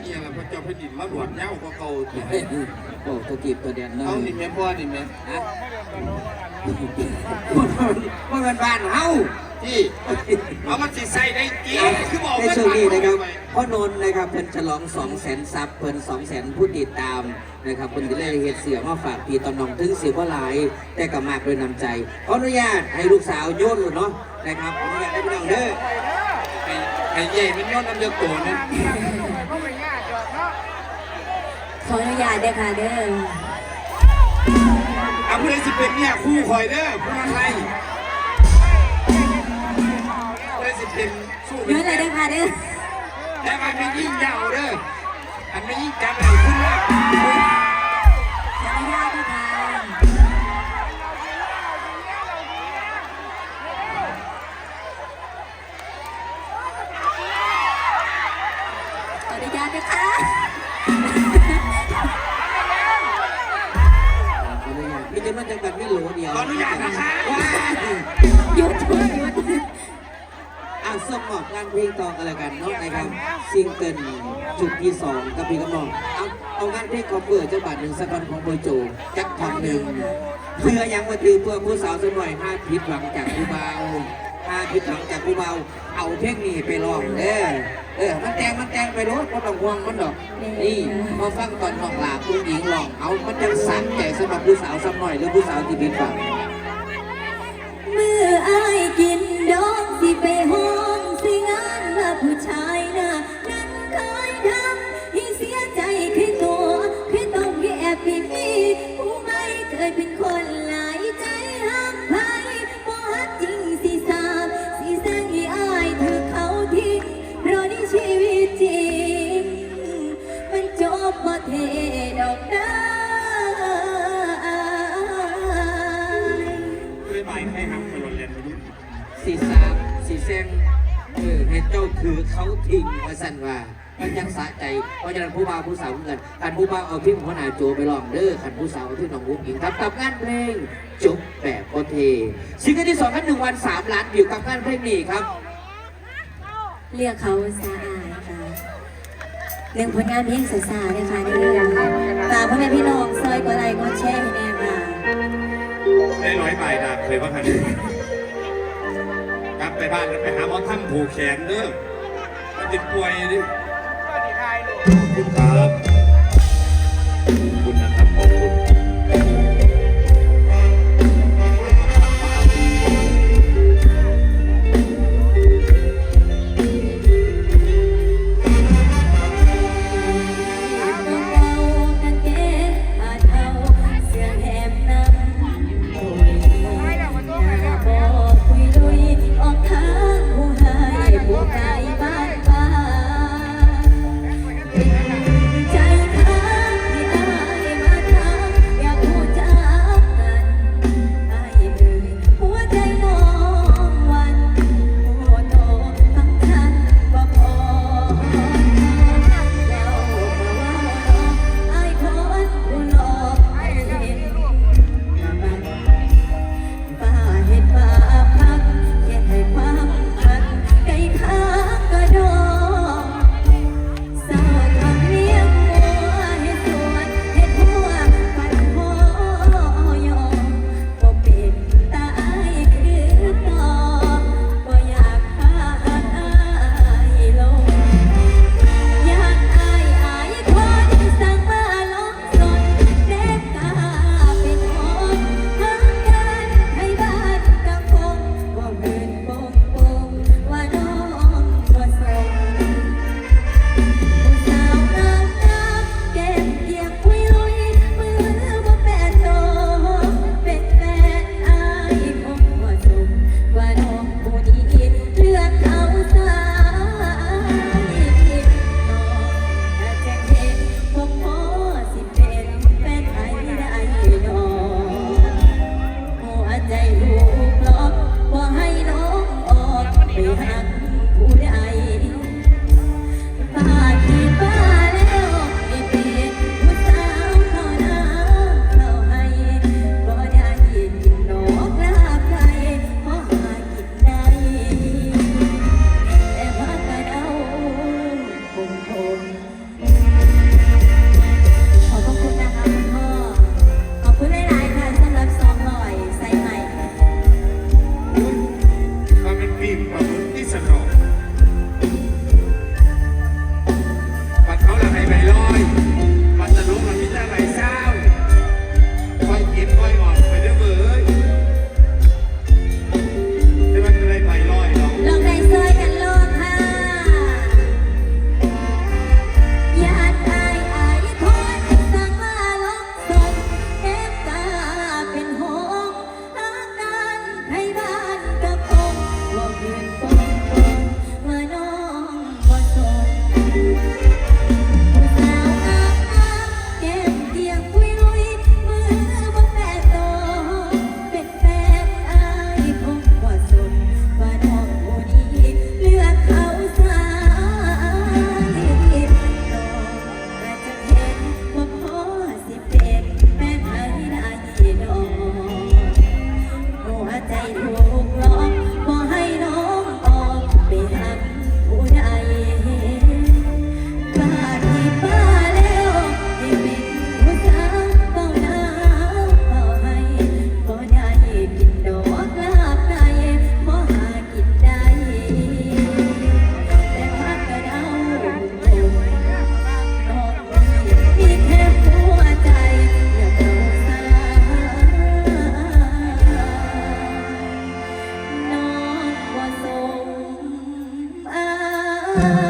เนี่ยแหละพระเจ้าแผ่นดินมาหลวดเย้าก็เก่าเถียโอ้ตัวกีบตัวเด่นเลเอายนี่แม่พ่อนี่แม่ฮะว่าเป็นบ้านเฮาที่เอามันสิใส่ได้กี่คือบอกในว่าช่วงนี้นะครับไปพ่อนนท์นะครับเพิ่นฉลอง2 0 0 0 0 0ซับเพิ่น2 0 0 0 0ผู้ติดตามนะครับเพิ่นก็เลยเฮ็ดเสียมาฝากพี่ตอนน้องถึงเสียบ่หลายแต่ก็มากด้วยน้ำใจขออนุญาตให้ลูกสาวโยนเนาะนะครับขออนุญาตให้พี่น้องเด้อ ไอ้ไอ้ใหญ่มันย้อนน้ำเลือดโตนะขออนุญาตเด้อค่ะเด้อเอาเพื่อนสิเป็นเนี่ยคู่คอยเด้อผู้นั้นไรเพื่อนสิเป็นสู้เป็เยนอะเลยเด้อค่ะเด้อแต่มันไม่ยิ่งยาวเด้ออันไม่ยิ่งจับอะไรขึ้นมากขออนุญาตเด้อค่ะ ขออนุญาตเด้อค่ะขออนุญาตมีจำนวนจำกัดไม่โหลเดียวขออนุญาตนะคะหยุดหยุดหยุดอะส่งมอบงานเพลงต่อกันแล้วกันเนาะนะครับซิงเกิลจุดที่สองกับพี่กำนองเอาเอางานเพลงคอมเบอร์เจ้าบัตรหนึ่งสักวันของโบโจจักทอนหนึ่งเพื่อยังมาถือเพื่อผู้สาวสมัยห้าผิดหวังจากผู้เบา อาผิดหวังจากผู้เบาเอาเพลงนี้ไปลองเด้อเออมันแตงมันแตงไปรถก็ต้องห่วงมันดอก นี่มาฟังตอนของลาผู้หญิงลองเอามันจะสั่งใจสำหรับผู้สาวสักหน่อยหรือผู้สาวที่ผิดหวังะใจเพราะฉะนั้นผู้บ่าวผู้สาวเหมือนกันขันผู้บ่าวเอาพิมพ์หัวหน้าโจไปลองเด้อขันผู้สาวเอาที่น้องวุ้งอิงครับกับงานเพลงจบแบบโอเทซิงเกิลที่สองกันหนึ่งวันสามล้านวิวกับงานเพลงนี้ครับ เรียกเขาสาอายค่ะเรื่องผลงานเพลงสาสาเลยค่ะในเรื่องฝากพ่อแม่พี่น้องซอยกดไลค์กดแชร์ให้แน่ค่ะได้ร้อยใบนะเคยว่าคันกลับไปบ้านแล้วไปหาหมอท่านผูกแขนเด้อมันติดป่วยดิ คุณครับขอบคุณนะครับขอบคุณ love.